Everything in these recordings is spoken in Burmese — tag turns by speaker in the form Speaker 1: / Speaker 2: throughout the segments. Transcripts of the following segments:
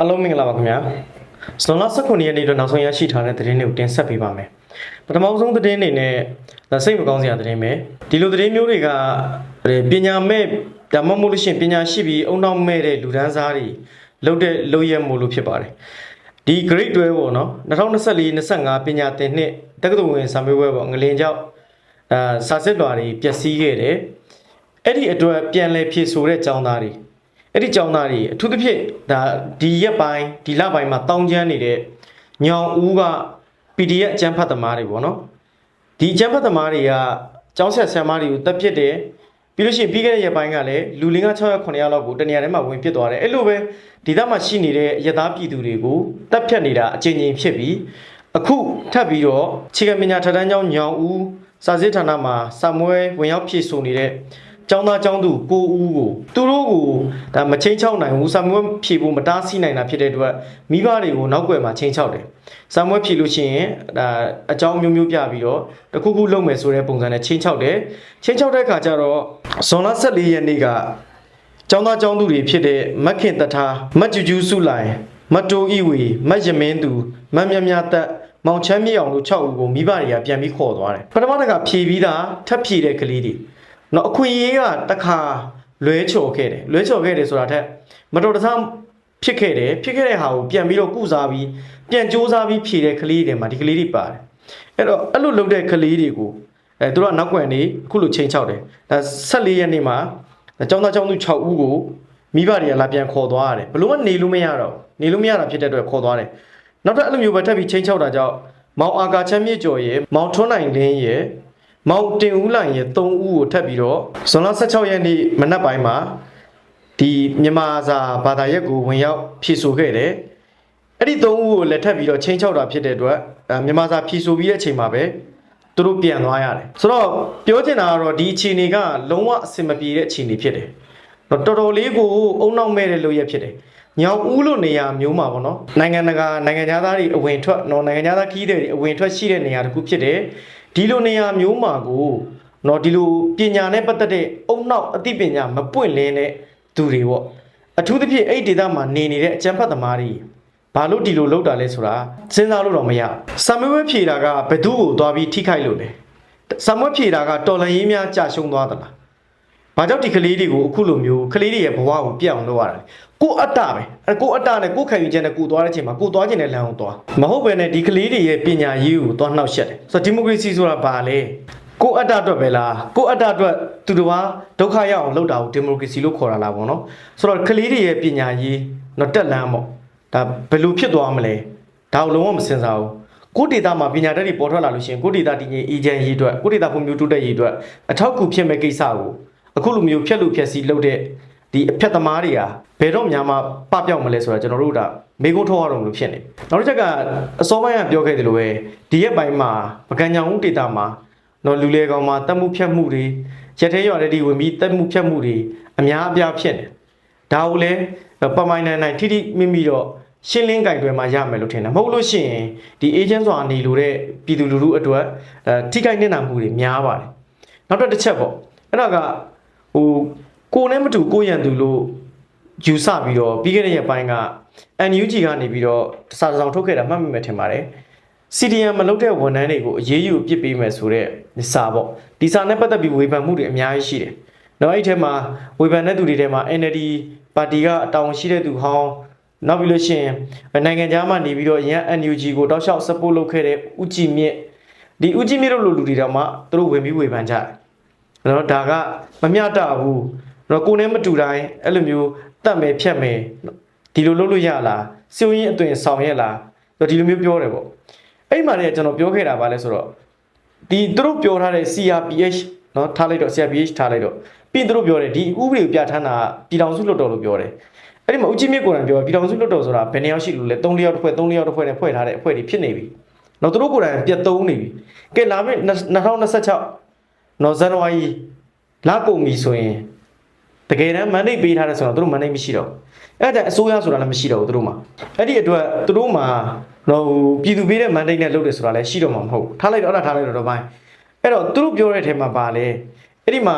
Speaker 1: အားလုံးမင်္ဂလာပါခင်ဗျာစလွန်လာ19ရက်နေ့အတွက်နောက်ဆုံးရရှိထားတဲ့သတင်းတွေကိုတင်ဆက်ပေးပါမယ်ပထမဆုံးသတင်းအနေနဲ့ဒါစိတ်မကောင်းစရာသတင်းပဲဒီလိုသတင်းမျိုးတွေကပညာမဲ့ဒါမှမဟုတ်လို့ရှိရင်ပညာရှိပြီးအုံနောက်မဲ့တဲ့လူဒန်းစားတွေလုပ်တဲ့လုပ်ရက်မို့လို့ဖြစ်ပါတယ်ဒီ grade 12ပေါ့နော်2024 25ပညာသင်နှစ်တက္ကသိုလ်ဝင်စာမေးပွဲပေါ့ငလင်ကြောက်အာစာစစ်လွှာတွေပျက်စီးခဲ့တယ်အဲ့ဒီအတွက်ပြန်လည်ဖြည့်ဆို့တဲ့ចောင်းသားတွေ အဲ့ဒီចောင်းသားတွေအထူးသဖြင့်ဒါဒီရက်ပိုင်းဒီလပိုင်းမှာတောင်းကျမ်းနေတဲ့ညောင်ဦးက PDF အကျန်းဖတ်သမားတွေပေါ့နော်ဒီအကျန်းဖတ်သမားတွေကចောင်းဆက်ဆံမတွေကိုတက်ပြစ်တယ်ပြီးလို့ရှိရင်ပြီးခဲ့တဲ့ရက်ပိုင်းကလည်းလူလင်းက6ရက်9ရက်လောက်ကိုတနေရာထဲမှာဝင်ပစ်သွားတယ်အဲ့လိုပဲဒီသားမှာရှိနေတဲ့ရသားပြည်သူတွေကိုတက်ဖြတ်နေတာအချိန်ချင်းဖြစ်ပြီးအခုထပ်ပြီးတော့ခြေကပညာထက်တန်းကျောင်းညောင်ဦးစာစစ်ဌာနမှာစာမွဲဝင်ရောက်ဖြည့်ဆို့နေတဲ့ ကျောင်းသားကျောင်းသူကိုဦးကိုသူတို့ကိုဒါမချင်းချောက်နိုင်ဘူးဆာမွေးဖြေဖို့မတားဆီးနိုင်တာဖြစ်တဲ့အတွက်မိဘတွေကိုနောက်ွယ်မှာချင်းချောက်တယ်ဆာမွေးဖြေလို့ရှိရင်ဒါအကြောင်းမျိုးမျိုးပြပြီးတော့တခုခုလုပ်မယ်ဆိုတဲ့ပုံစံနဲ့ချင်းချောက်တယ်ချင်းချောက်တဲ့အခါကျတော့ဇွန်လ14ရက်နေ့ကကျောင်းသားကျောင်းသူတွေဖြစ်တဲ့မက်ခင်တထားမတ်ကျူကျူးစုလိုင်မတ်တိုးဤဝေမတ်ယမင်းသူမတ်မြတ်မြတ်သက်မောင်ချမ်းမြေအောင်တို့6ဦးကိုမိဘတွေကပြန်ပြီးခေါ်သွားတယ်ပထမတစ်ခါဖြေပြီးသားထပ်ဖြေတဲ့ကလေးတွေ နော်အခွင့်အရေးကတခါလွဲချော်ခဲ့တယ်လွဲချော်ခဲ့တယ်ဆိုတာထက်မတော်တဆဖြစ်ခဲ့တယ်ဖြစ်ခဲ့တဲ့ဟာကိုပြန်ပြီးတော့ကုစားပြီးပြန်စူးစမ်းပြီးဖြည့်တဲ့ကလေးတွေမှာဒီကလေးတွေပါတယ်အဲ့တော့အဲ့လိုလုပ်တဲ့ကလေးတွေကိုအဲသူတို့ကနောက်ကွယ်နေအခုလိုချိန်ချောက်တယ်ဒါ14ရက်နေ့မှာကျောင်းသားကျောင်းသူ6ဦးကိုမိဘတွေကလာပြန်ခေါ်သွားရတယ်ဘလို့ကနေလို့မရတော့နေလို့မရတာဖြစ်တဲ့အတွက်ခေါ်သွားတယ်နောက်ထပ်အဲ့လိုမျိုးပဲထပ်ပြီးချိန်ချောက်တာကြောင့်မောင်အာကာချမ်းမြေကျော်ရဲ့မောင်ထွန်းနိုင်လင်းရဲ့ မောင်တင်ဦးလိုင်ရဲ့3ဦးကိုထပ်ပြီးတော့ဇွန်လ16ရက်နေ့မနက်ပိုင်းမှာဒီမြန်မာစာဘာသာရက်ကိုဝင်ရောက်ဖြည့်ဆို့ခဲ့တယ်။အဲ့ဒီ3ဦးကိုလည်းထပ်ပြီးတော့ချင်းချောက်တာဖြစ်တဲ့အတွက်အဲမြန်မာစာဖြည့်ဆို့ပြီးတဲ့အချိန်မှာပဲသူတို့ပြန်သွားရတယ်။ဆိုတော့ပြောချင်တာကတော့ဒီအခြေအနေကလုံးဝအဆင်မပြေတဲ့အခြေအနေဖြစ်တယ်။တော့တော်တော်လေးကိုအုံနောက်မဲ့တဲ့လို့ရဖြစ်တယ်။ညောင်ဦးလို့နေရာမျိုးမှာပေါ့နော်နိုင်ငံတကာနိုင်ငံသားတွေအဝင်ထွက်နော်နိုင်ငံသားခီးတွေအဝင်ထွက်ရှိတဲ့နေရာတစ်ခုဖြစ်တယ် ဒီလိုနေရာမျိုးမှာကိုနော်ဒီလိုပညာနဲ့ပတ်သက်တဲ့အုံနောက်အသိပညာမပွင့်လင်းတဲ့သူတွေပေါ့အထူးသဖြင့်အဲ့ဒီဒေသမှာနေနေတဲ့အကျန်းဖတ်သမားတွေဘာလို့ဒီလိုလုပ်တာလဲဆိုတာစဉ်းစားလို့တော့မရဆမ်မွေးဖြေတာကဘယ်သူ့ကိုသွားပြီးထိခိုက်လို့လဲဆမ်မွေးဖြေတာကတော်လန်ရေးများကြာရှုံးသွားသလား ဘာကြောင့်ဒီကလေးတွေကိုအခုလိုမျိုးကလေးတွေရဲ့ဘဝကိုပြတ်အောင်လုပ်ရတာလဲကိုအတ္တပဲအဲကိုအတ္တနဲ့ကိုခံယူချက်နဲ့ကိုသွားတဲ့အချိန်မှာကိုသွားခြင်းနဲ့လမ်းအောင်သွားမဟုတ်ပဲနဲ့ဒီကလေးတွေရဲ့ပညာရေးကိုသွားနှောက်ယှက်တယ်ဆိုတော့ဒီမိုကရေစီဆိုတာဘာလဲကိုအတ္တအတွက်ပဲလားကိုအတ္တအတွက်သူတစ်ပါးဒုက္ခရောက်အောင်လုပ်တာကိုဒီမိုကရေစီလို့ခေါ်တာလားပေါ့နော်ဆိုတော့ကလေးတွေရဲ့ပညာရေးတော့တက်လန်းပေါ့ဒါဘယ်လိုဖြစ်သွားမလဲဒါကိုလုံးဝမစင်စားဘူးကိုဒေတာမှာပညာတတ်တွေပေါ်ထွက်လာလို့ရှိရင်ကိုဒေတာတည်ငြိမ်အေဂျင့်ရေးအတွက်ကိုဒေတာဖွံ့ဖြိုးတိုးတက်ရေးအတွက်အထောက်အကူဖြစ်မဲ့ကိစ္စကို အခုလိုမျိုးဖြက်လို့ဖြက်စီးလုပ်တဲ့ဒီအဖြတ်သမားတွေဟာဘယ်တော့မှမပပြောက်မလဲဆိုတာကျွန်တော်တို့ကမေကုန်းထောက်ရတော့မလို့ဖြစ်နေနောက်တစ်ချက်ကအစောပိုင်းကပြောခဲ့တယ်လို့ပဲဒီရက်ပိုင်းမှာပကံကြောင်ဦးဒေတာမှာနော်လူလေကောင်မှာတက်မှုဖြတ်မှုတွေရက်သေးရွာတဲ့ဒီဝင်ပြီးတက်မှုဖြတ်မှုတွေအများအပြားဖြစ်နေဒါကိုလည်းပမိုင်နိုင်နိုင်ထိထိမိမိတော့ရှင်းလင်းကြိုင်တွယ်မှာရမယ်လို့ထင်တယ်မဟုတ်လို့ရှိရင်ဒီ agent ဆိုတာနေလို့တဲ့ပြည်သူလူထုအတွက်အဲထိခိုက်နေတာမှုတွေများပါတယ်နောက်တစ်ချက်ပေါ့အဲ့ဒါက ဟိုကိုနဲ့မတူကိုရန်သူလို့ယူဆပြီးတော့ပြီးခဲ့တဲ့ရက်ပိုင်းက NUG ကနေပြီးတော့စာတစ်စောင်ထုတ်ခဲ့တာမှတ်မိမယ်ထင်ပါတယ် CDM မလုပ်တဲ့ဝန်ထမ်းတွေကိုအရေးယူအပြစ်ပေးမယ်ဆိုတဲ့စာပေါ့ဒီစာနဲ့ပတ်သက်ပြီးဝေဖန်မှုတွေအများကြီးရှိတယ်။နောက်အဲ့ဒီထဲမှာဝေဖန်တဲ့သူတွေထဲမှာ NLD ပါတီကအတောင်ရှိတဲ့သူဟောင်းနောက်ပြီးလို့ရှိရင်နိုင်ငံခြားမှာနေပြီးတော့ရန် NUG ကိုတောက်လျှောက် support လုပ်ခဲ့တဲ့ဦးကြည်မြင့်ဒီဦးကြည်မြင့်တို့လိုလူတွေတော့မှသူတို့ဝင်ပြီးဝေဖန်ကြတယ်။ နော်ဒါကမမျှတဘူးနော်ကိုယ်နဲ့မတူတိုင်းအဲ့လိုမျိုးတတ်မယ်ဖြတ်မယ်ဒီလိုလုပ်လို့ရလားစုံရင်အသွင်ဆောင်ရက်လားဆိုဒီလိုမျိုးပြောတယ်ပေါ့အဲ့မှာလည်းကျွန်တော်ပြောခဲ့တာပါလဲဆိုတော့ဒီသူတို့ပြောထားတဲ့ CRPH နော်ထားလိုက်တော့ CRPH ထားလိုက်တော့ပြီးသူတို့ပြောတယ်ဒီဥပဒေကိုပြဋ္ဌာန်းတာပြည်ထောင်စုလွှတ်တော်လို့ပြောတယ်အဲ့ဒီမှာဦးကြီးမြင့်ကိုယ်တိုင်ပြောပြည်ထောင်စုလွှတ်တော်ဆိုတာဘယ်နှယောက်ရှိလို့လဲ3လျောက်တစ်ဖွဲ့3လျောက်တစ်ဖွဲ့နဲ့ဖွဲ့ထားတဲ့အဖွဲ့တွေဖြစ်နေပြီနော်သူတို့ကိုယ်တိုင်ပြတ်သုံးနေပြီကဲလာမယ့်2026 နော်ဇန်နဝါရီလကုန်ပြီဆိုရင်တကယ်တမ်းမန်ဒိတ်ပေးထားတယ်ဆိုတော့သူတို့မန်ဒိတ်မရှိတော့အဲ့ဒါအစိုးရဆိုတာလည်းမရှိတော့ဘူးသူတို့မှာအဲ့ဒီအတွက်သူတို့မှာနော်ပြည်သူပေးတဲ့မန်ဒိတ်နဲ့လုပ်တယ်ဆိုတာလည်းရှိတော့မှာမဟုတ်ထားလိုက်တော့အဲ့ဒါထားလိုက်တော့တော့ပိုင်းအဲ့တော့သူတို့ပြောတဲ့အထဲမှာပါလေအဲ့ဒီမှာ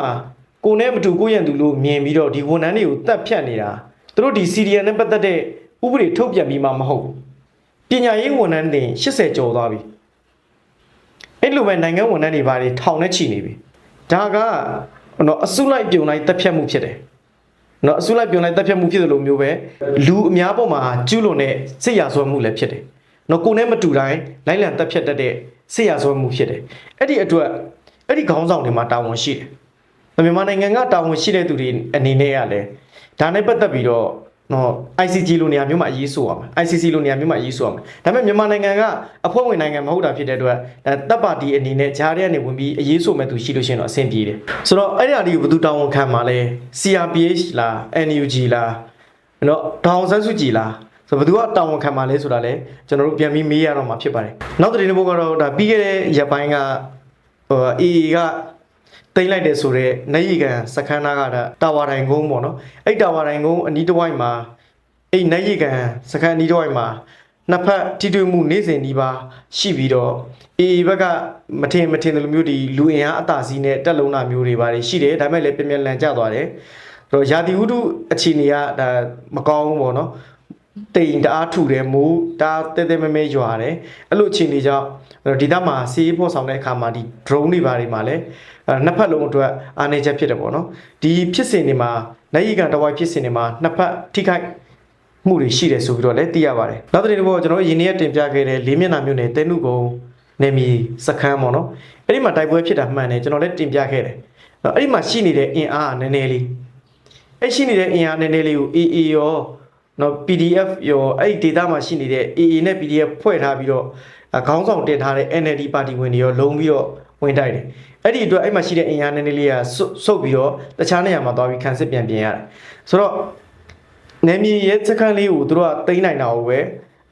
Speaker 1: ကိုနဲ့မတူကိုရန်သူလို့မြင်ပြီးတော့ဒီဝန်ထမ်းတွေကိုတတ်ဖြတ်နေတာသူတို့ဒီစီရီယန်နဲ့ပတ်သက်တဲ့ဥပဒေထုတ်ပြန်ပြီးမှမဟုတ်ပညာရေးဝန်ထမ်းတွေ80ကျော်သွားပြီအဲ့လိုပဲနိုင်ငံဝန်ထမ်းတွေဘာတွေထောင်နဲ့ချီနေပြီ ဒါကနော်အစုလိုက်ပြုံလိုက်တက်ဖြတ်မှုဖြစ်တယ်နော်အစုလိုက်ပြုံလိုက်တက်ဖြတ်မှုဖြစ်တယ်လို့မျိုးပဲလူအများပေါ်မှာကျူးလွန်တဲ့စစ်ရာဇဝတ်မှုလည်းဖြစ်တယ်နော်ကိုယ်နဲ့မတူတိုင်းလိုက်လံတက်ဖြတ်တတ်တဲ့စစ်ရာဇဝတ်မှုဖြစ်တယ်အဲ့ဒီအတွက်အဲ့ဒီခေါင်းဆောင်တွေမှာတာဝန်ရှိတယ်မြန်မာနိုင်ငံကတာဝန်ရှိတဲ့သူတွေအနေနဲ့ကလည်းဒါနဲ့ပတ်သက်ပြီးတော့ နော် ICG လိုနေရာမျိုးမှာအရေးဆိုရမှာ ICC လိုနေရာမျိုးမှာအရေးဆိုရမှာဒါပေမဲ့မြန်မာနိုင်ငံကအဖွဲ့ဝင်နိုင်ငံမဟုတ်တာဖြစ်တဲ့အတွက်ဒါတပ်ပါတီအနေနဲ့ဂျားရဲကနေဝင်ပြီးအရေးဆိုမဲ့သူရှိလို့ရှိရင်တော့အဆင်ပြေတယ်ဆိုတော့အဲ့ဒီအရာဒီကိုဘယ်သူတာဝန်ခံမှာလဲ CRPH လား NUG လားနော်ဒေါအောင်ဆန်းစုကြည်လားဆိုတော့ဘယ်သူကတာဝန်ခံမှာလဲဆိုတာလဲကျွန်တော်တို့ပြန်ပြီးမေးရတော့မှာဖြစ်ပါတယ်နောက်တစ်နေ့ဘုတ်ကတော့ဒါပြီးခဲ့တဲ့ရက်ပိုင်းကဟို AA က တိမ့်လိုက်တယ်ဆိုတော့နိုင်ရီကန်စခန်းနာကတာဝါတိုင်ကုန်းပေါ့နော်အဲ့တာဝါတိုင်ကုန်းအနီးတစ်ဝိုက်မှာအဲ့နိုင်ရီကန်စခန်းအနီးတစ်ဝိုက်မှာနှစ်ဖက်ထိတွေ့မှုနေ့စဉ်ဒီပါရှိပြီးတော့အေဘက်ကမထင်မထင်တယ်လို့မျိုးဒီလူအင်အားအတာစီးနဲ့တက်လုံးတာမျိုးတွေပါတယ်ရှိတယ်ဒါပေမဲ့လည်းပြင်းပြင်းလန်ကျသွားတယ်အဲ့တော့ယာတီဥတုအခြေအနေကဒါမကောင်းဘူးပေါ့နော် တိမ်တအားထူတယ်မိုးတအားတဲတဲမဲမဲရွာတယ်အဲ့လိုအခြေအနေကြောင့်ဒီသားမှာစီးဖို့ဆောင်တဲ့အခါမှာဒီ drone တွေဘာတွေမှာလည်းအဲနှစ်ဖက်လုံးအတွက်အားနေချက်ဖြစ်တယ်ပေါ့နော်ဒီဖြစ်စဉ်တွေမှာနိုင်ရီကန်တဝိုက်ဖြစ်စဉ်တွေမှာနှစ်ဖက်ထိခိုက်မှုတွေရှိတယ်ဆိုပြီးတော့လည်းသိရပါတယ်နောက်တစ်နေ့တော့ကျွန်တော်တို့ရင်းနှီးရတင်ပြခဲ့တဲ့လေးမျက်နှာမျိုးနဲ့တဲနုကုန်းနေမီစခန်းပေါ့နော်အဲ့ဒီမှာတိုက်ပွဲဖြစ်တာမှန်တယ်ကျွန်တော်လည်းတင်ပြခဲ့တယ်အဲ့ဒီမှာရှိနေတဲ့အင်အားကနည်းနည်းလေးအဲ့ရှိနေတဲ့အင်အားနည်းနည်းလေးကို AA ရော နော် PDF ရောအဲ့ဒီ data မှာရှိနေတဲ့ AA နဲ့ PDF ဖွဲ့ထားပြီးတော့အခေါင်းဆောင်တင်ထားတဲ့ NLD ပါတီဝင်တွေရောလုံးပြီးတော့ဝင်တိုက်တယ်အဲ့ဒီအတွက်အဲ့မှာရှိတဲ့အင်အားနည်းနည်းလေးကဆုတ်ဆုတ်ပြီးတော့တခြားနေရာမှာသွားပြီးခံစစ်ပြန်ပြင်ရတယ်ဆိုတော့နေမြေရဲ့စခန်းလေးကိုသူတို့ကတိမ့်နိုင်တာကိုပဲ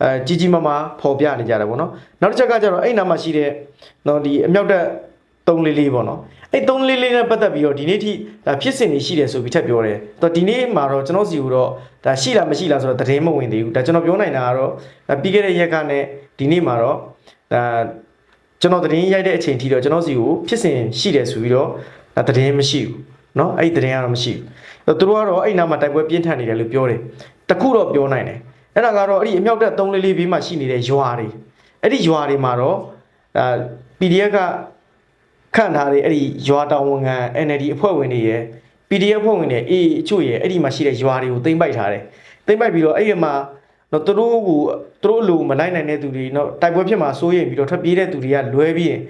Speaker 1: အဲကြီးကြီးမားမားပေါ်ပြနေကြတယ်ပေါ့နော်နောက်တစ်ချက်ကကျတော့အဲ့နားမှာရှိတဲ့နော်ဒီအမြောက်တက်3လေးလေးပေါ့နော် အဲ့3လေးလေးနဲ့ပတ်သက်ပြီးတော့ဒီနေ့ထိဒါဖြစ်စဉ်တွေရှိတယ်ဆိုပြီးထပ်ပြောတယ်တော့ဒီနေ့မှာတော့ကျွန်တော်စီကိုတော့ဒါရှိလားမရှိလားဆိုတော့သတင်းမဝင်သေးဘူးဒါကျွန်တော်ပြောနိုင်တာကတော့ဒါပြီးခဲ့တဲ့ရက်ကနဲ့ဒီနေ့မှာတော့ဒါကျွန်တော်သတင်းရိုက်တဲ့အချိန်ထိတော့ကျွန်တော်စီကိုဖြစ်စဉ်ရှိတယ်ဆိုပြီးတော့ဒါသတင်းမရှိဘူးเนาะအဲ့ဒီသတင်းကတော့မရှိဘူးသူတို့ကတော့အဲ့နားမှာတိုက်ပွဲပြင်းထန်နေတယ်လို့ပြောတယ်တခုတော့ပြောနိုင်တယ်အဲ့ဒါကတော့အဲ့ဒီအမြောက်တက်3လေးလေးဘေးမှာရှိနေတဲ့ရွာတွေအဲ့ဒီရွာတွေမှာတော့ဒါ PDF က ခန့်ထားတဲ့အဲ့ဒီရွာတောင်ဝန်ခံ NLD အဖွဲ့ဝင်တွေရယ် PDF အဖွဲ့ဝင်တွေအေးအချို့ရယ်အဲ့ဒီမှာရှိတဲ့ရွာတွေကိုတိမ့်ပိုက်ထားတယ်တိမ့်ပိုက်ပြီးတော့အဲ့ဒီမှာတော့သူတို့ကိုသူတို့လူမလိုက်နိုင်တဲ့သူတွေတော့တိုက်ပွဲဖြစ်မှာစိုးရိမ်ပြီးတော့ထွက်ပြေးတဲ့သူတွေကလွဲပြီးရင်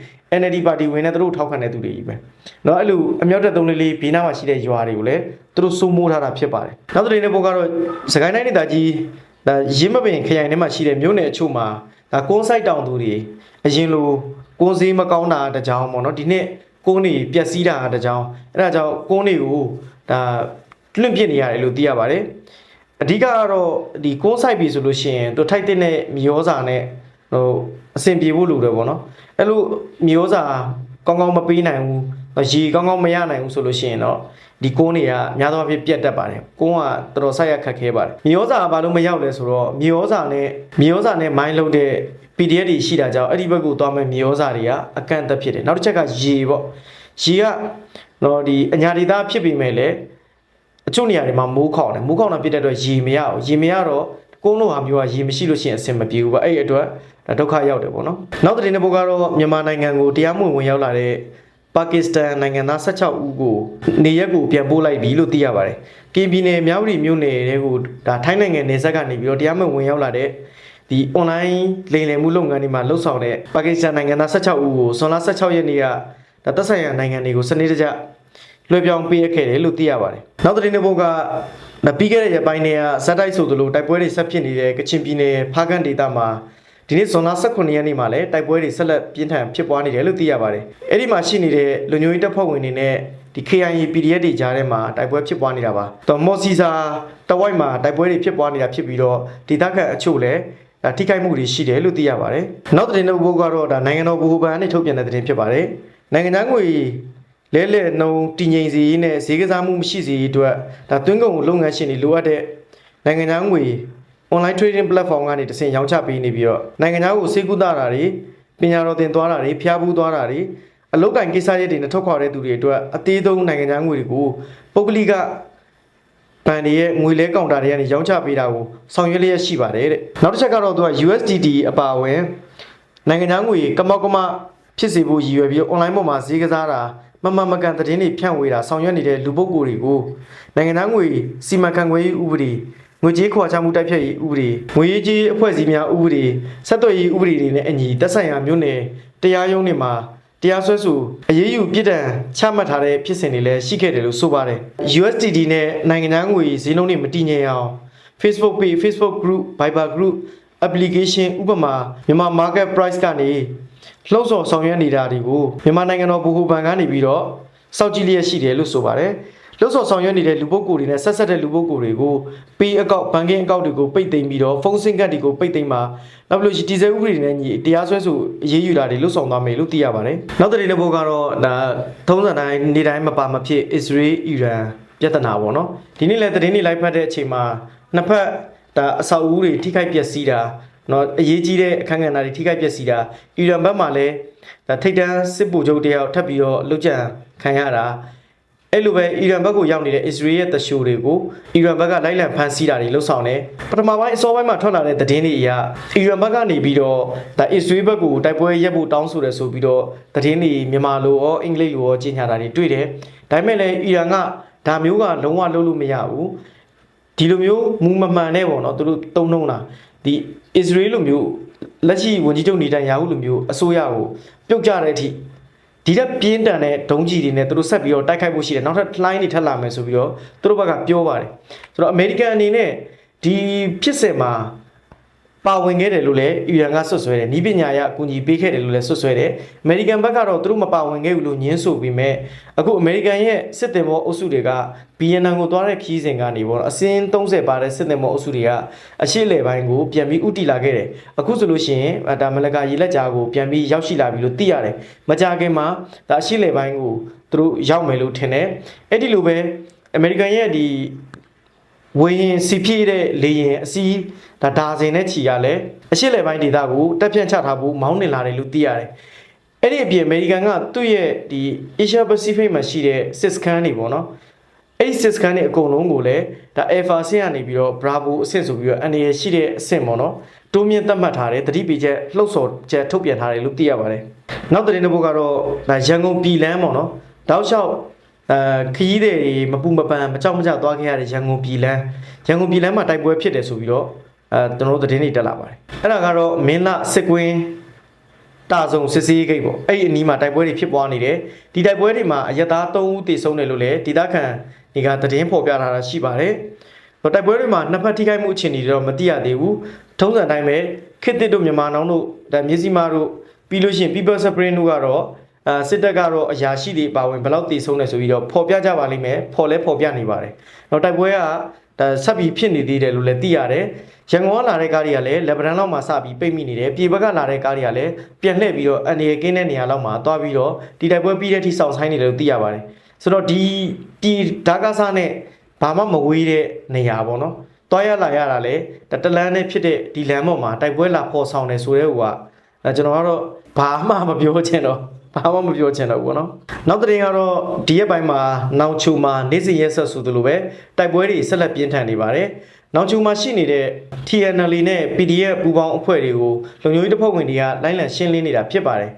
Speaker 1: NLD ပါတီဝင်တဲ့သူတို့ထောက်ခံတဲ့သူတွေကြီးပဲเนาะအဲ့လိုအမြောက်တက်သုံးလေးလေးဘေးနားမှာရှိတဲ့ရွာတွေကိုလည်းသူတို့စိုးမိုးထားတာဖြစ်ပါတယ်နောက်တစ်နေ့ဘုတ်ကတော့စကိုင်းတိုင်းဒေသကြီးဒါရင်းမပင်ခရိုင်ထဲမှာရှိတဲ့မြို့နယ်အချို့မှာဒါကုန်းဆိုင်တောင်သူတွေအရင်လို ကုန်းစည်းမကောင်းတာတကြောင်ပေါ့နော်ဒီနေ့ကုန်းတွေပျက်စီးတာတကြောင်အဲ့ဒါကြောင့်ကုန်းတွေကိုဒါလွင့်ပြစ်နေရတယ်လို့သိရပါတယ်အဓိကကတော့ဒီကုန်းဆိုင်ပြီဆိုလို့ရှိရင်သူထိုက်တဲ့မြေဩဇာနဲ့ဟိုအဆင်ပြေဖို့လိုတယ်ပေါ့နော်အဲ့လိုမြေဩဇာကောင်းကောင်းမပေးနိုင်ဘူး ရေကောင်းကောင်းမရနိုင်ဘူးဆိုလို့ရှိရင်တော့ဒီကုန်းတွေကများသောအားဖြင့်ပြတ်တတ်ပါတယ်ကုန်းကတော်တော်ဆက်ရခက်ခဲပါတယ်မြေဩဇာကဘာလို့မရောက်လဲဆိုတော့မြေဩဇာနဲ့မြေဩဇာနဲ့မိုင်းလုပ်တဲ့ PDF တွေရှိတာကြောင့်အဲ့ဒီဘက်ကိုသွားမဲ့မြေဩဇာတွေကအကန့်အသတ်ဖြစ်တယ်နောက်တစ်ချက်ကရေပေါ့ရေကတော့ဒီအညာဒေသဖြစ်ပေမဲ့လည်းအချို့နေရာတွေမှာမိုးခေါင်တယ်မိုးခေါင်တာဖြစ်တဲ့အတွက်ရေမရဘူးရေမရတော့ကုန်းလိုဟာမျိုးကရေမရှိလို့ရှိရင်အဆင်မပြေဘူးပေါ့အဲ့ဒီအတွက်ဒါဒုက္ခရောက်တယ်ပေါ့နော်နောက်တစ်နေ့ဘုတ်ကတော့မြန်မာနိုင်ငံကိုတရားမဝင်ဝင်ရောက်လာတဲ့ ပါကစ္စတန်နိုင်ငံသား16ဦးကိုနေရက်ကိုပြန်ပို့လိုက်ပြီလို့သိရပါတယ်။ကင်ပြည်နယ်မြောက်ရီမြို့နယ်တွေကိုဒါထိုင်းနိုင်ငံနယ်စပ်ကနေပြီးတော့တရားမဝင်ဝင်ရောက်လာတဲ့ဒီ online လိမ်လည်မှုလုပ်ငန်းတွေမှာလှုပ်ဆောင်တဲ့ပါကစ္စတန်နိုင်ငံသား16ဦးကိုဇွန်လ16ရက်နေ့ကဒါသက်ဆိုင်ရာနိုင်ငံတွေကိုစနစ်တကျလွှဲပြောင်းပေးအပ်ခဲ့တယ်လို့သိရပါတယ်။နောက်သတင်းတစ်ပုဒ်ကဒါပြီးခဲ့တဲ့ရက်ပိုင်းတွေကဇက်တိုက်ဆိုသလိုတိုက်ပွဲတွေဆက်ဖြစ်နေတဲ့ကချင်ပြည်နယ်ဖားကန်ဒေသမှာ ဒီနေ့ဇွန်လ18ရက်နေ့မှာလည်းတိုက်ပွဲတွေဆက်လက်ပြင်းထန်ဖြစ်ပွားနေတယ်လို့သိရပါတယ်။အဲ့ဒီမှာရှိနေတဲ့လူမျိုးရေးတပ်ဖွဲ့ဝင်တွေနဲ့ဒီ KIA PDF တွေကြားထဲမှာတိုက်ပွဲဖြစ်ပွားနေတာပါ။တော့မော်စီစာတဝိုက်မှာတိုက်ပွဲတွေဖြစ်ပွားနေတာဖြစ်ပြီးတော့ဒေသခံအချို့လည်းဒါထိခိုက်မှုတွေရှိတယ်လို့သိရပါတယ်။နောက်သတင်းတစ်ပုဒ်ကတော့ဒါနိုင်ငံတော်ဗဟိုဘဏ်နဲ့ထုတ်ပြန်တဲ့သတင်းဖြစ်ပါတယ်။နိုင်ငံသားငွေလဲလဲနှုံတည်ငြိမ်စီရေးနဲ့ဈေးကစားမှုမရှိစေရေးအတွက်ဒါသွင်းကုန်လုပ်ငန်းရှင်တွေလိုအပ်တဲ့နိုင်ငံသားငွေ online trading platform ကနေတစ်ဆင့်ရောင်းချပေးနေပြီးတော့နိုင်ငံသားကိုစေကူတာတာတွေပညာတော်သင်သွားတာတွေဖျားဘူးသွားတာတွေအလုတ်ကင်ကိစ္စရပ်တွေနဲ့ထုတ်ခွာတဲ့သူတွေအတွက်အသေးဆုံးနိုင်ငံသားငွေတွေကိုပုဂ္ဂလိကဘဏ်တွေရဲ့ငွေလဲကောင်တာတွေကနေရောင်းချပေးတာကိုဆောင်ရွက်လျက်ရှိပါတယ်တဲ့နောက်တစ်ချက်ကတော့သူက USDT အပါအဝင်နိုင်ငံခြားငွေကမောက်ကမဖြစ်စေဖို့ရည်ရွယ်ပြီး online ပေါ်မှာဈေးကစားတာမမမကန်သတင်းတွေဖြန့်ဝေတာဆောင်ရွက်နေတဲ့လူပုဂ္ဂိုလ်တွေကိုနိုင်ငံသားငွေစီမံခန့်ခွဲရေးဥပဒေ ငွေကြေးခွာချမှုတိုက်ဖျက်ရေးဥပဒေငွေရေးကြေးအဖွဲ့အစည်းများဥပဒေဆက်သွယ်ရေးဥပဒေတွေနဲ့အညီသက်ဆိုင်ရာမြို့နယ်တရားရုံးတွေမှာတရားစွဲဆိုအရေးယူပြစ်ဒဏ်ချမှတ်ထားတဲ့ဖြစ်စဉ်တွေလည်းရှိခဲ့တယ်လို့ဆိုပါတယ် USDT နဲ့နိုင်ငံသားငွေဈေးနှုန်းတွေမတည်ငြိမ်အောင် Facebook page Facebook group Viber group application ဥပမာမြန်မာ market price ကနေလှုပ်ဆော်ဆောင်ရွက်နေတာတွေကိုမြန်မာနိုင်ငံတော်ဗဟိုဘဏ်ကနေပြီးတော့စောင့်ကြည့်လျက်ရှိတယ်လို့ဆိုပါတယ် လှုပ်ဆော်ဆောင်ရွက်နေတဲ့လူပုဂ္ဂိုလ်တွေနဲ့ဆက်ဆက်တဲ့လူပုဂ္ဂိုလ်တွေကို pay account banking account တွေကိုပိတ်သိမ်းပြီးတော့ဖုန်းဆင်းကတ်တွေကိုပိတ်သိမ်းပါနောက်ပြီးလို့ရှိရင်ဒီဇယ်ဥပဒေတွေနဲ့ညီတရားစွဲဆိုအရေးယူတာတွေလှုပ်ဆောင်သွားမယ်လို့သိရပါတယ်နောက်တဲ့တဲ့ဘုတ်ကတော့ဒါထုံးစံတိုင်းနေ့တိုင်းမပါမဖြစ် Israel Iran ပြဿနာပေါ့နော်ဒီနေ့လည်းသတင်းတွေလိုက်ဖတ်တဲ့အချိန်မှာနှစ်ဖက်ဒါအဆောက်အဦတွေထိခိုက်ပျက်စီးတာနော်အရေးကြီးတဲ့အခန်းကဏ္ဍတွေထိခိုက်ပျက်စီးတာအီရန်ဘက်မှာလည်းဒါထိတ်တန်းစစ်ဗိုလ်ချုပ်တယောက်ထပ်ပြီးတော့လှုပ်ကြံခံရတာ အဲ့လိုပဲအီရန်ဘက်ကိုရောက်နေတဲ့ Israel ရဲ့တရှိုးတွေကိုအီရန်ဘက်ကလိုက်လံဖမ်းဆီးတာတွေလှုပ်ဆောင်တယ်ပထမပိုင်းအစောပိုင်းမှာထွက်လာတဲ့သတင်းတွေအရအီရန်ဘက်ကနေပြီးတော့ဒါ Israel ဘက်ကိုတိုက်ပွဲရပ်ဖို့တောင်းဆိုတယ်ဆိုပြီးတော့သတင်းတွေမြန်မာလိုရောအင်္ဂလိပ်လိုရောကြေညာတာတွေတွေ့တယ်ဒါပေမဲ့လည်းအီရန်ကဒါမျိုးကလုံးဝလုပ်လို့မရဘူးဒီလိုမျိုးမူမမှန်နဲ့ပေါ့နော်သူတို့တုံးနှုံးတာဒီ Israel လိုမျိုးလက်ရှိဝန်ကြီးချုပ်နေတန်ယာဟုလိုမျိုးအစိုးရကိုပြုတ်ကြတဲ့အထိ ဒီတက်ပြင်းတန်တဲ့ဒုံးကြီးတွေနဲ့သူတို့ဆက်ပြီးတော့တိုက်ခိုက်ဖို့ရှိတယ်နောက်ထပ် line တွေထပ်လာမယ်ဆိုပြီးတော့သူတို့ဘက်ကပြောပါတယ်ဆိုတော့အမေရိကန်အနေနဲ့ဒီဖြစ်စဉ်မှာ ပါဝင်ခဲ့တယ်လို့လည်းအီရန်ကဆွတ်ဆွဲတယ်နီးပညာရအကူအညီပေးခဲ့တယ်လို့လည်းဆွတ်ဆွဲတယ်အမေရိကန်ဘက်ကတော့သူတို့မပါဝင်ခဲ့ဘူးလို့ညင်းဆိုပြီးမဲ့အခုအမေရိကန်ရဲ့စစ်တင်မောအုပ်စုတွေကဘီယန်နန်ကိုသွားတဲ့ခီးစဉ်ကနေပေါ့နော်အစင်း30ပါတဲ့စစ်တင်မောအုပ်စုတွေကအရှိလေပိုင်းကိုပြန်ပြီးဥတီလာခဲ့တယ်အခုဆိုလို့ရှိရင်ဒါမလကရေလက်ကြားကိုပြန်ပြီးရောက်ရှိလာပြီလို့သိရတယ်မကြခင်မှာဒါအရှိလေပိုင်းကိုသူတို့ရောက်မယ်လို့ထင်တယ်အဲ့ဒီလိုပဲအမေရိကန်ရဲ့ဒီ ဝေရင်စီပြည့်တဲ့လေရင်အစီးဒါဒါစင်နဲ့ခြီရလဲအရှိလေပိုင်းဒေတာကိုတက်ပြန့်ချထားဖို့မောင်းနှင်လာတယ်လို့သိရတယ်။အဲ့ဒီအပြင်အမေရိကန်ကသူ့ရဲ့ဒီ Asia Pacific မှာရှိတဲ့စစ်စခန်းတွေပေါ့နော်။အဲ့ဒီစစ်စခန်းတွေအကုန်လုံးကိုလည်းဒါ Alpha ဆင့်ကနေပြီးတော့ Bravo အဆင့်ဆိုပြီးတော့အနေရရှိတဲ့အဆင့်ပေါ့နော်။တိုးမြင့်သတ်မှတ်ထားတယ်တတိပိချက်လှုပ်ဆော်ချက်ထုတ်ပြန်ထားတယ်လို့သိရပါတယ်။နောက်သတင်းတစ်ပုဒ်ကတော့ဒါရန်ကုန်ပြည်လန်းပေါ့နော်။တောက်လျှောက် အဲခရီးတွေမပူမပန်မကြောက်မကြောက်သွားခဲ့ရတဲ့ရန်ကုန်ပြည်လန်းရန်ကုန်ပြည်လန်းမှာတိုက်ပွဲဖြစ်တယ်ဆိုပြီးတော့အဲကျွန်တော်တို့သတင်းတွေတက်လာပါတယ်အဲ့ဒါကတော့မင်းလစစ်ကွင်းတာဆုံစစ်စေးဂိတ်ပေါ့အဲ့ဒီအနီးမှာတိုက်ပွဲတွေဖြစ်ပွားနေတယ်ဒီတိုက်ပွဲတွေမှာအရက်သား3ဦးတေဆုံးတယ်လို့လည်းဒေသခံတွေကသတင်းဖော်ပြထားတာရှိပါတယ်ဟိုတိုက်ပွဲတွေမှာနှစ်ဖက်ထိခိုက်မှုအခြေအနေတွေတော့မသိရသေးဘူးထုံးစံတိုင်းပဲခေတ်သစ်တို့မြန်မာနောင်တို့ဒါမြစည်းမတို့ပြီးလို့ရှိရင် People Spring တို့ကတော့ အာစစ်တပ်ကတော့အရာရှိတွေပါဝင်ဘယ်လောက်တည်ဆုံးလဲဆိုပြီးတော့ဖော်ပြကြပါလိမ့်မယ်ဖော်လဲဖော်ပြနေပါတယ်။တော့တိုက်ပွဲကဒါဆက်ပြီးဖြစ်နေသေးတယ်လို့လည်းသိရတယ်။ရန်ကုန်ကလာတဲ့ကားတွေကလည်းလက်ဗရန်လောက်မှာစပြီးပိတ်မိနေတယ်။ပြည်ဘက်ကလာတဲ့ကားတွေကလည်းပြန်လှည့်ပြီးတော့အနေရကင်းတဲ့နေရာလောက်မှာသွားပြီးတော့ဒီတိုက်ပွဲပြီးတဲ့အထိစောင့်ဆိုင်နေတယ်လို့သိရပါတယ်။ဆိုတော့ဒီဒီဒါကာဆာနဲ့ဘာမှမဝေးတဲ့နေရာပေါ့နော်။တွားရလာရတာလေတတလန်းနဲ့ဖြစ်တဲ့ဒီလမ်းပေါ်မှာတိုက်ပွဲလာဖော်ဆောင်တယ်ဆိုတဲ့ဟိုကအဲကျွန်တော်ကတော့ဘာမှမပြောချင်တော့ ဘာမှမပြောချင်တော့ဘူးပေါ့နော်နောက်တဲ့ရင်ကတော့ဒီရက်ပိုင်းမှာနောင်ချုံမှာနေစဉ်ရက်ဆက်ဆိုသလိုပဲတိုက်ပွဲတွေဆက်လက်ပြင်းထန်နေပါတယ်နောင်ချုံမှာရှိနေတဲ့ TNL နဲ့ PDF ပူးပေါင်းအဖွဲ့တွေကိုလုံခြုံရေးတပ်ဖွဲ့ဝင်တွေကလိုင်းလံရှင်းလင်းနေတာဖြစ်ပါတယ်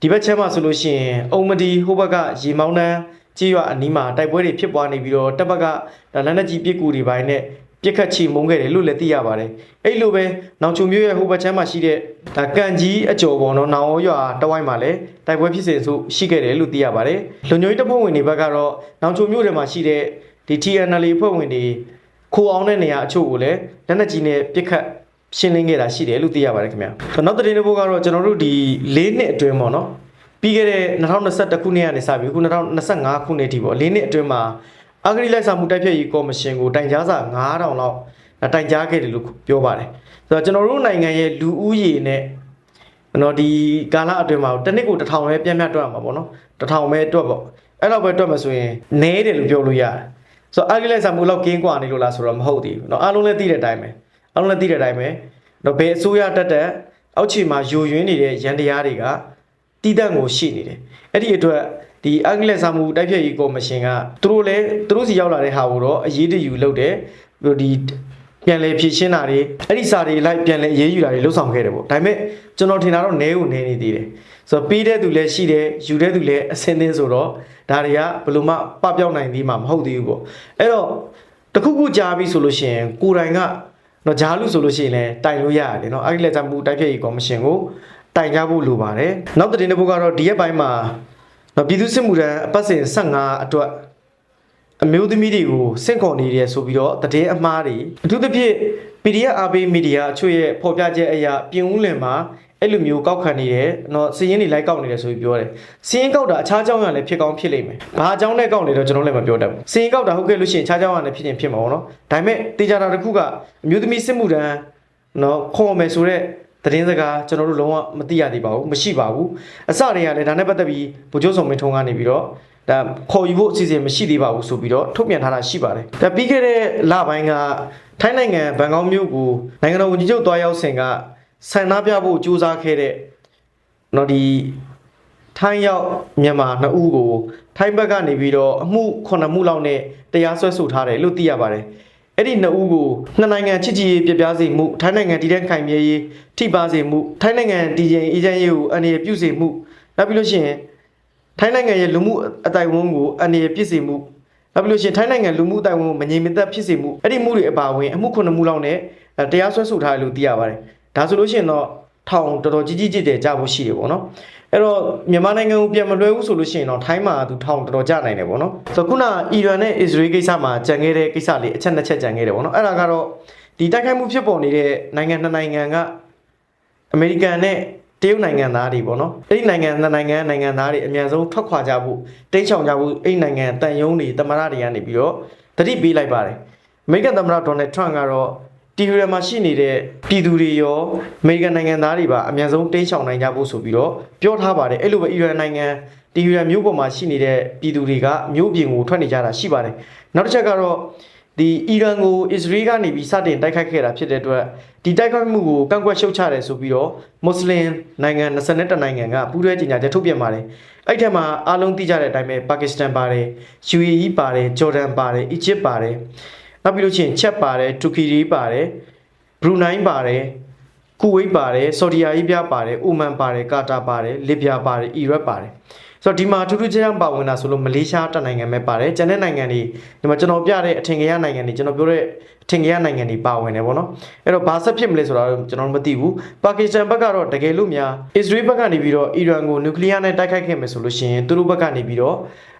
Speaker 1: ဒီဘက်ချမ်းမှာဆိုလို့ရှိရင်အုံမဒီဟိုဘက်ကရေမောင်းတန်းကြေးရွာအနီးမှာတိုက်ပွဲတွေဖြစ်ပွားနေပြီးတော့တပ်ဘက်ကဒါလက်နက်ကြီးပစ်ကူတွေပိုင်းနဲ့ ပြစ်ခတ်ချီမုန်းခဲ့တယ်လို့လည်းသိရပါတယ်။အဲ့လိုပဲနောင်ချုံမျိုးရဲ့ဟိုဘက်ချမ်းမှာရှိတဲ့ဒါကန်ကြီးအကျော်ပေါ်တော့နောင်ရွာတဝိုင်းမှာလည်းတိုက်ပွဲဖြစ်စဉ်ဆိုရှိခဲ့တယ်လို့သိရပါတယ်။လုံညိုကြီးတပ်ဖွဲ့ဝင်တွေဘက်ကတော့နောင်ချုံမျိုးထဲမှာရှိတဲ့ဒီ TNL ဖွဲ့ဝင်တွေခိုအောင်တဲ့နေရာအချို့ကိုလည်းလက်နက်ကြီးနဲ့ပြစ်ခတ်ရှင်းလင်းခဲ့တာရှိတယ်လို့သိရပါတယ်ခင်ဗျာ။နောက်သတင်းတစ်ပုဒ်ကတော့ကျွန်တော်တို့ဒီ၄နှစ်အတွင်းပေါ့နော်။ပြီးခဲ့တဲ့2021ခုနှစ်ကနေစပြီးခု2025ခုနှစ်ထိပေါ့၄နှစ်အတွင်းမှာ အဂရိလိုက်စာမှုတိုက်ဖြတ်ရေးကော်မရှင်ကိုတိုင်ကြားစာ9000လောက်တိုင်ကြားခဲ့တယ်လို့ပြောပါတယ်ဆိုတော့ကျွန်တော်တို့နိုင်ငံရဲ့လူဦးရေနဲ့ကျွန်တော်ဒီကာလအတွင်းမှာတစ်နှစ်ကို1000ပဲပြန့်ပြန့်တွက်ရမှာပေါ့နော်1000ပဲတွက်ပေါ့အဲ့တော့ပဲတွက်မှဆိုရင်နည်းတယ်လို့ပြောလို့ရတယ်ဆိုတော့အဂရိလိုက်စာမှုလောက်ကင်းကွာနေလို့လားဆိုတော့မဟုတ်သေးဘူးเนาะအားလုံးလည်းသိတဲ့အတိုင်းပဲအားလုံးလည်းသိတဲ့အတိုင်းပဲတော့ဘယ်အစိုးရတက်တက်အောက်ခြေမှာယိုယွင်းနေတဲ့ရန်တရားတွေကတည်တံ့ကိုရှိနေတယ်အဲ့ဒီအတွက် ဒီအဂလက်စာမှုတိုက်ဖြတ်ရေးကော်မရှင်ကသူတို့လည်းသူတို့စီရောက်လာတဲ့ဟာကိုတော့အရေးတယူလုပ်တယ်ဒီပြန်လဲဖြည့်ရှင်းတာတွေအဲ့ဒီစာတွေလိုက်ပြန်လဲရေးယူတာတွေလှုပ်ဆောင်ခဲ့တယ်ပေါ့ဒါပေမဲ့ကျွန်တော်ထင်တာတော့နဲကိုနဲနေသေးတယ်ဆိုတော့ပေးတဲ့သူလည်းရှိတယ်ယူတဲ့သူလည်းအစင်းသင်းဆိုတော့ဒါတွေကဘယ်လိုမှပပျောက်နိုင်သေးမှာမဟုတ်သေးဘူးပေါ့အဲ့တော့တခုခုကြားပြီဆိုလို့ရှိရင်ကိုယ်တိုင်ကနော်ဂျာလူဆိုလို့ရှိရင်လည်းတိုင်လို့ရတယ်နော်အဲ့ဒီလက်ချမ်းမှုတိုက်ဖြည့်ရေးကော်မရှင်ကိုတိုင်ကြဖို့လိုပါတယ်နောက်တဲ့တဲ့ဘုတ်ကတော့ဒီရက်ပိုင်းမှာ တော့ပြည်သူ့စစ်မှုထမ်းအပတ်စဉ်15အတွက်အမျိုးသမီးတွေကိုစင့်ခေါ်နေတယ်ဆိုပြီးတော့တည်င်းအမှားတွေအထူးသဖြင့် PDF အားပေးမီဒီယာအချို့ရဲ့ဖော်ပြချက်အရာပြင်ဦးလင်မှာအဲ့လိုမျိုးကောက်ခံနေတယ်နော်စီးရင်တွေလိုက်ကောက်နေတယ်ဆိုပြီးပြောတယ်စီးရင်ကောက်တာအခြားကြောင်းရလည်းဖြစ်ကောင်းဖြစ်လိမ့်မယ်ဘာအကြောင်းနဲ့ကောက်နေတော့ကျွန်တော်လည်းမပြောတတ်ဘူးစီးရင်ကောက်တာဟုတ်ကဲ့လို့ရှိရင်အခြားကြောင်းရလည်းဖြစ်ရင်ဖြစ်မှာပေါ့နော်ဒါပေမဲ့တေချာတာတစ်ခုကအမျိုးသမီးစစ်မှုထမ်းနော်ခေါ်မယ်ဆိုတော့ သတင်းစကားကျွန်တော်တို့လုံးဝမသိရသေးပါဘူးမရှိပါဘူးအစတွေကလည်းဒါနဲ့ပတ်သက်ပြီးဗိုလ်ချုပ်စုံမင်းထုံးကနေပြီးတော့ဒါခေါ်ယူဖို့အစီအစဉ်မရှိသေးပါဘူးဆိုပြီးတော့ထုတ်ပြန်ထားတာရှိပါတယ်ဒါပြီးခဲ့တဲ့လပိုင်းကထိုင်းနိုင်ငံဘန်ကောက်မြို့ကိုနိုင်ငံတော်ဝန်ကြီးချုပ်တွားရောက်စဉ်ကဆန္ဒပြဖို့ကြိုးစားခဲ့တဲ့နော်ဒီထိုင်းရောက်မြန်မာနှစ်ဦးကိုထိုင်းဘက်ကနေပြီးတော့အမှု9မှုလောက်နဲ့တရားစွဲဆိုထားတယ်လို့သိရပါတယ် အဲ့ဒီနှစ်ဦးကိုနှစ်နိုင်ငံချစ်ကြည်ရေးပြပြစေမှုထိုင်းနိုင်ငံတည်တဲ့ခိုင်မြဲရေးထိပါစေမှုထိုင်းနိုင်ငံတည်ငြိမ်အေးချမ်းရေးကိုအနေရပြုစေမှုနောက်ပြီးလို့ရှိရင်ထိုင်းနိုင်ငံရဲ့လူမှုအတိုင်းအဝန်ကိုအနေရပြည့်စုံမှုနောက်ပြီးလို့ရှိရင်ထိုင်းနိုင်ငံလူမှုအတိုင်းအဝန်ကိုမငြိမ်မသက်ဖြစ်စေမှုအဲ့ဒီမှုတွေအပါအဝင်အမှုခုနှစ်မှုလောက်နဲ့အဲတရားစွဲဆိုထားတယ်လို့သိရပါတယ်ဒါဆိုလို့ရှိရင်တော့ထောင်တော်တော်ကြီးကြီးကျယ်ကျယ်ကြဖို့ရှိတယ်ပေါ့နော် အဲ့တော့မြန်မာနိုင်ငံကိုပြန်မလွှဲဘူးဆိုလို့ရှိရင်တော့ထိုင်းမှာသူထောင်တော်တော်ကြနိုင်တယ်ပေါ့နော်ဆိုတော့ခုနအီရန်နဲ့အစ္စရေးကိစ္စမှာကြံခဲ့တဲ့ကိစ္စလေးအချက်နှစ်ချက်ကြံခဲ့တယ်ပေါ့နော်အဲ့ဒါကတော့ဒီတိုက်ခိုက်မှုဖြစ်ပေါ်နေတဲ့နိုင်ငံနှစ်နိုင်ငံကအမေရိကန်နဲ့တရုတ်နိုင်ငံသားတွေပေါ့နော်အဲ့ဒီနိုင်ငံနှစ်နိုင်ငံနိုင်ငံသားတွေအများဆုံးထွက်ခွာကြဖို့တိတ်ချောင်ကြဖို့အဲ့ဒီနိုင်ငံတန်ယုံတွေတမရတွေကနေပြီးတော့တတိပေးလိုက်ပါတယ်အမေရိကန်သမ္မတဒေါ်နယ်ထရန့်ကတော့ တီဟီရန်မှာရှိနေတဲ့ပြည်သူတွေရောအမေရိကန်နိုင်ငံသားတွေပါအများဆုံးတိတ်ချောင်နိုင်ကြဖို့ဆိုပြီးတော့ပြောထားပါတယ်အဲ့လိုပဲအီရန်နိုင်ငံတီဟီရန်မြို့ပေါ်မှာရှိနေတဲ့ပြည်သူတွေကမြို့ပြင်ကိုထွက်နေကြတာရှိပါတယ်နောက်တစ်ချက်ကတော့ဒီအီရန်ကိုအစ္စရေးကနေပြီးစတင်တိုက်ခိုက်ခဲ့တာဖြစ်တဲ့အတွက်ဒီတိုက်ခိုက်မှုကိုကန့်ကွက်ရှုတ်ချတယ်ဆိုပြီးတော့မွတ်စလင်နိုင်ငံ22နိုင်ငံကပူးတွဲကြေညာချက်ထုတ်ပြန်ပါတယ်အဲ့ထက်မှာအားလုံးသိကြတဲ့အတိုင်းပဲပါကစ္စတန်ပါတယ် UAE ပါတယ်ဂျော်ဒန်ပါတယ်အီဂျစ်ပါတယ် နောက်ပြီးလို့ချင်းချက်ပါတယ်တူရကီပါတယ်ဘရူနိုင်းပါတယ်ကူဝိတ်ပါတယ်ဆော်ဒီအာရေဗျပါတယ်အိုမန်ပါတယ်ကာတာပါတယ်လစ်ဗျာပါတယ်အီရတ်ပါတယ်ဆိုတော့ဒီမှာထူးထူးခြားခြားပါဝင်တာဆိုလို့မလေးရှားတစ်နိုင်ငံပဲပါတယ်ကျန်တဲ့နိုင်ငံတွေဒီမှာကျွန်တော်ပြတဲ့အထင်ကြီးရနိုင်ငံတွေကျွန်တော်ပြောတဲ့အထင်ကြီးရနိုင်ငံတွေပါဝင်တယ်ပေါ့နော်အဲ့တော့ဘာဆက်ဖြစ်မလဲဆိုတာတော့ကျွန်တော်တို့မသိဘူးပါကစ္စတန်ဘက်ကတော့တကယ်လို့များအစ္စရေးဘက်ကနေပြီးတော့အီရန်ကိုနျူကလ িয়ার နဲ့တိုက်ခိုက်ခဲ့မယ်ဆိုလို့ရှိရင်သူတို့ဘက်ကနေပြီးတော့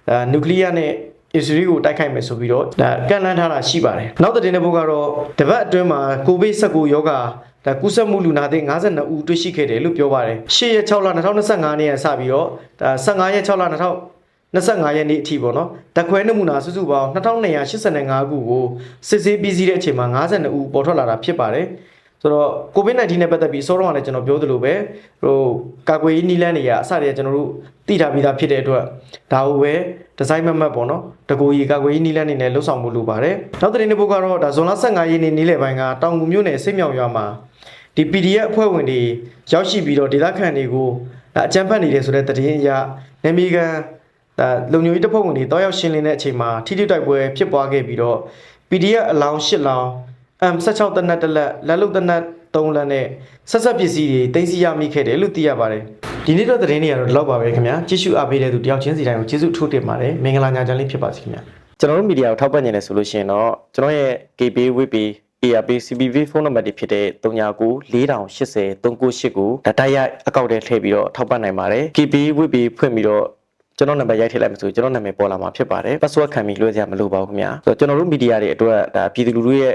Speaker 1: အဲနျူကလ িয়ার နဲ့ အစ္စရေးကိုတိုက်ခိုက်မယ်ဆိုပြီးတော့ဒါကန့်လန့်ထားတာရှိပါတယ်နောက်တဲ့တဲ့ဘုတ်ကတော့တပတ်အတွင်းမှာကိုဗစ်19ရောဂါဒါကူးစက်မှုလူနာသစ်52ဦးတွေ့ရှိခဲ့တယ်လို့ပြောပါတယ်8ရက်6လ2025နေ့ကစပြီးတော့ဒါ15ရက်6လ2000 25ရက်နေ့အထိပေါ့နော်။တက်ခွဲနမူနာစုစုပေါင်း2285ခုကိုစစ်ဆေးပြီးစီးတဲ့အချိန်မှာ52ဦးပေါ်ထွက်လာတာဖြစ်ပါတယ်။ ဆိုတော့ COVID-19 နဲ့ပတ်သက်ပြီးစောတော့ကလည်းကျွန်တော်ပြောသလိုပဲဟိုကာကွယ်ရေးနည်းလမ်းတွေကအစတည်းကကျွန်တော်တို့သိထားပြီးသားဖြစ်တဲ့အတွက်ဒါကိုပဲဒီဇိုင်းမတ်မတ်ပေါ့နော်။တကူကြီးကာကွယ်ရေးနည်းလမ်းတွေနဲ့လှုပ်ဆောင်မှုလိုပါတယ်။နောက်တဲ့နေ့ဘုတ်ကတော့ဒါဇွန်လ15ရက်နေ့နေ့လယ်ပိုင်းကတောင်ငူမြို့နယ်စိတ်မြောင်ရွာမှာဒီ PDF အဖွဲ့ဝင်တွေရောက်ရှိပြီးတော့ဒေသခံတွေကိုဒါအကြမ်းဖက်နေတယ်ဆိုတဲ့သတင်းအရနေမီကန်ဒါလုံညိုကြီးတပ်ဖွဲ့ဝင်တွေတောက်ရောက်ရှင်းလင်းတဲ့အချိန်မှာထိထိတိုက်ပွဲဖြစ်ပွားခဲ့ပြီးတော့ PDF အလောင်း၈လောင်း M16 တနက်တစ်လက်လက်လုံတနက်3လက်နဲ့ဆက်ဆက်ပစ္စည်းတွေတင်စီရမိခဲ့တယ်လို့သိရပါတယ်ဒီနေ့တော့သတင်းတွေကတော့ဒီလောက်ပါပဲခင်ဗျာကြည့်ရှုအားပေးတဲ့သူတယောက်ချင်းစီတိုင်းကိုကျေးဇူးအထူးတင်ပါတယ်မင်္ဂလာညချမ်းလေးဖြစ်ပါစေခင်ဗျာကျွန်တော်တို့မီဒီယာကိုထောက်ပံ့နေတယ်ဆိုလို့ရှိရင်တော့ကျွန်တော်ရဲ့ KB WP ARP CBV ဖုန်းနံပါတ်တွေဖြစ်တဲ့39 4080 398ကိုဒါတိုက်ရိုက်အကောင့်ထဲထည့်ပြီးတော့ထောက်ပံ့နိုင်ပါတယ် KB WP ဖွင့်ပြီးတော့ကျွန်တော်နံပါတ်ရိုက်ထည့်လိုက်မှဆိုကျွန်တော်နာမည်ပေါ်လာမှာဖြစ်ပါတယ် password ခံပြီးလွှဲစရာမလိုပါဘူးခင်ဗျာဆိုတော့ကျွန်တော်တို့မီဒီယာတွေအတွက်ဒါပြည်သူလူထုရဲ့